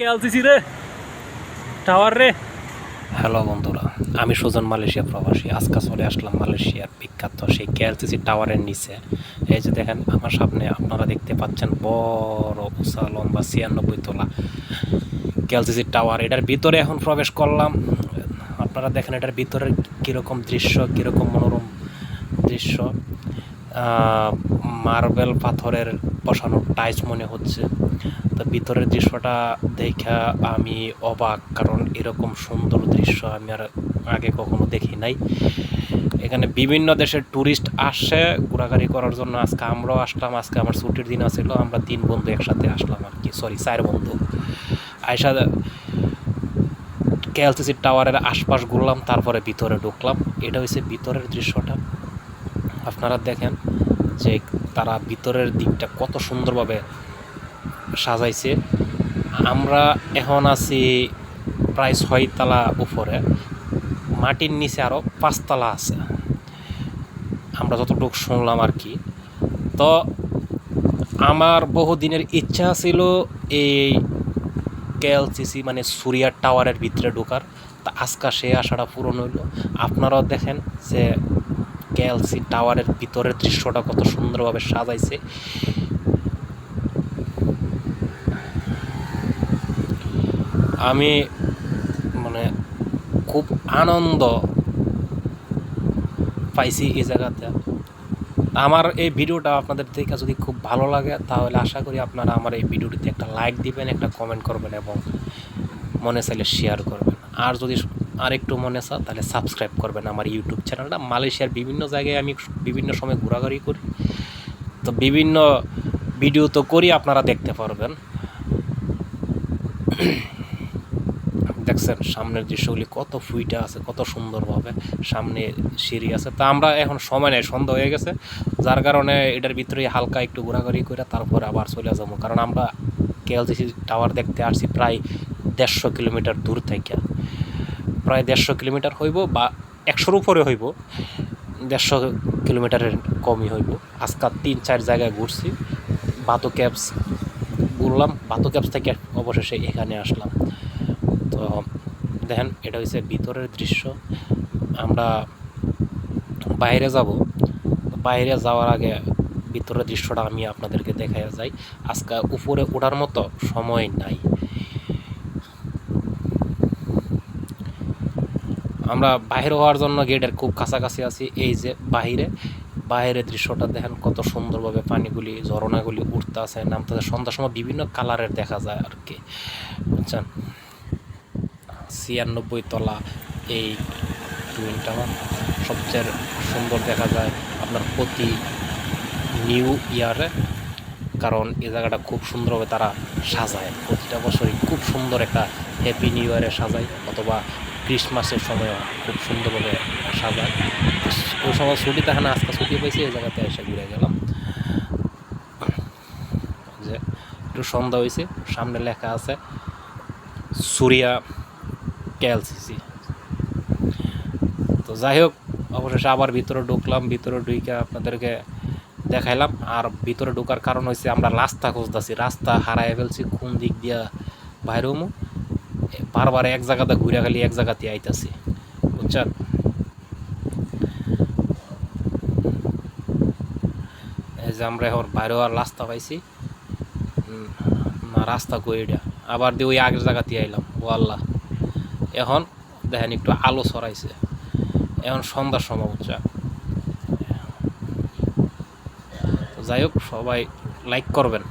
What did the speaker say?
কেলসিসি রে? টাওয়ার রে। হ্যালো বন্ধুরা, আমি সুজন মালয়েশিয়া প্রবাসী। আজকে চলে আসলাম মালয়েশিয়ার বিখ্যাত সেই কেএলসিসি টাওয়ারের নিচে। এই যে দেখেন, আমার সামনে আপনারা দেখতে পাচ্ছেন বড় উষা লম্বা ছিয়ানব্বই তোলা কেএলসিসি টাওয়ার। এটার ভিতরে এখন প্রবেশ করলাম। আপনারা দেখেন এটার ভিতরে কীরকম দৃশ্য, কীরকম মনোরম দৃশ্য। মার্বেল পাথরের বসানো টাইস মনে হচ্ছে। তো ভিতরের দৃশ্যটা দেখা আমি অবাক, কারণ এরকম সুন্দর দৃশ্য আমি আর আগে কখনো দেখি নাই। এখানে বিভিন্ন দেশের ট্যুরিস্ট আসে ঘোরাঘুরি করার জন্য। আজকে আমরাও আসলাম, আজকে আমার ছুটির দিন আছিল, আমরা তিন বন্ধু একসাথে আসলাম আর কি সরি চার বন্ধু। আয়সা কেএলসিসি টাওয়ারের আশপাশ ঘুরলাম, তারপরে ভিতরে ঢুকলাম। এটা হচ্ছে ভিতরের দৃশ্যটা। আপনারা দেখেন যে তারা ভিতরের দিকটা কত সুন্দরভাবে সাজাইছে। আমরা এখন আছি প্রায় ছয়তলা উপরে, মাটির নিচে আরও পাঁচতলা আছে। আমরা যতটুকু শুনলাম আর কি। তো আমার বহুদিনের ইচ্ছা ছিল এই কেএলসিসি মানে সুরিয়া টাওয়ারের ভিতরে ঢোকার। তা আজকা সে আশাটা পূরণ হইল। আপনারাও দেখেন যে কেএলসি টাওয়ারের ভিতরের দৃশ্যটা কত সুন্দরভাবে সাজাইছে। আমি মানে খুব আনন্দ পাইছি এই জায়গাতে। আমার এই ভিডিওটা আপনাদের দেখে যদি খুব ভালো লাগে, তাহলে আশা করি আপনারা আমার এই ভিডিওটিতে একটা লাইক দিবেন, একটা কমেন্ট করবেন এবং মনে চাইলে শেয়ার করবেন। আর যদি আর একটু মনে চা তাহলে সাবস্ক্রাইব করবেন আমার ইউটিউব চ্যানেলটা মালয়েশিয়ার বিভিন্ন জায়গায় আমি বিভিন্ন সময় ঘোরাঘুরি করি। তো বিভিন্ন ভিডিও তো করি, আপনারা দেখতে পারবেন। দেখছেন, সামনের দৃশ্যগুলি কত ফুইটা আছে, কত সুন্দরভাবে সামনে সিঁড়ি আছে। তা আমরা এখন সময় নেই, সন্ধ্যা হয়ে গেছে। যার কারণে এটার ভিতরে হালকা একটু ঘোরাঘুরি করে তারপরে আবার চলে যাব। কারণ আমরা কেএলসিসি টাওয়ার দেখতে আসছি প্রায় দেড়শো কিলোমিটার দূর থেকে। প্রায় দেড়শো কিলোমিটার হইব বা একশোর উপরে হইব। দেড়শো কিলোমিটারের কমই হইব। আজকাল তিন, চার জায়গায় ঘুরছি। বাতো ক্যাবস ঘুরলাম। বাতো ক্যাবস থেকে অবশেষে এখানে আসলাম। তো দেখেন, এটা হচ্ছে ভিতরের দৃশ্য। আমরা বাইরে যাব। বাইরে যাওয়ার আগে ভিতরের দৃশ্যটা আমি আপনাদেরকে দেখাই যাই। আজকে উপরে ওঠার মতো সময় নাই। আমরা বাইরে হওয়ার জন্য গেটের খুব কাছাকাছি আছি। এই যে বাইরে বাইরের দৃশ্যটা দেখেন কত সুন্দরভাবে পানিগুলি ঝরনাগুলি উঠতে আছে নামতে সন্ধ্যার সময় বিভিন্ন কালারের দেখা যায় আর কি। বুঝছেন? ছিয়ানব্বই তলা এই টুইন টাওয়ার সবচেয়ে সুন্দর দেখা যায় আপনার প্রতি নিউ ইয়ারে। কারণ এই জায়গাটা খুব সুন্দরভাবে তারা সাজায়। প্রতিটা বছরই খুব সুন্দর একটা হ্যাপি নিউ ইয়ারে সাজায়। অথবা ক্রিসমাসের সময় খুব সুন্দরভাবে সাজায় ওই সময় ছুটি না, আজকে ছুটি পেয়েছি এই জায়গাতে এসে ঘুরে গেলাম। যে একটু সন্ধ্যা হয়েছে সামনে লেখা আছে, সুরিয়া কেএলসিসি তো যাই হোক, অবশেষে আবার ভিতরে ঢুকলাম, ভিতরে ঢুকে আপনাদেরকে দেখাইলাম। আর ভিতরে ঢোকার কারণ হচ্ছে আমরা রাস্তা খুঁজতেছি, রাস্তা হারাই ফেলছি, কোন দিক দিয়া বাইরেও বারবার এক জায়গাতে ঘুরে খালি এক জায়গাতে আইতাছি, বুঝছেন? এই যে আমরা এখন বাইরে আর রাস্তা পাইছি। না, রাস্তা কই এটা? আবার দিয়ে ওই আগের জায়গাতে আইলাম ও আল্লাহ এখন দেখেন একটু আলো ছড়াইছে। এখন সন্ধ্যার সময় বুঝছে যাই হোক, সবাই লাইক করবেন।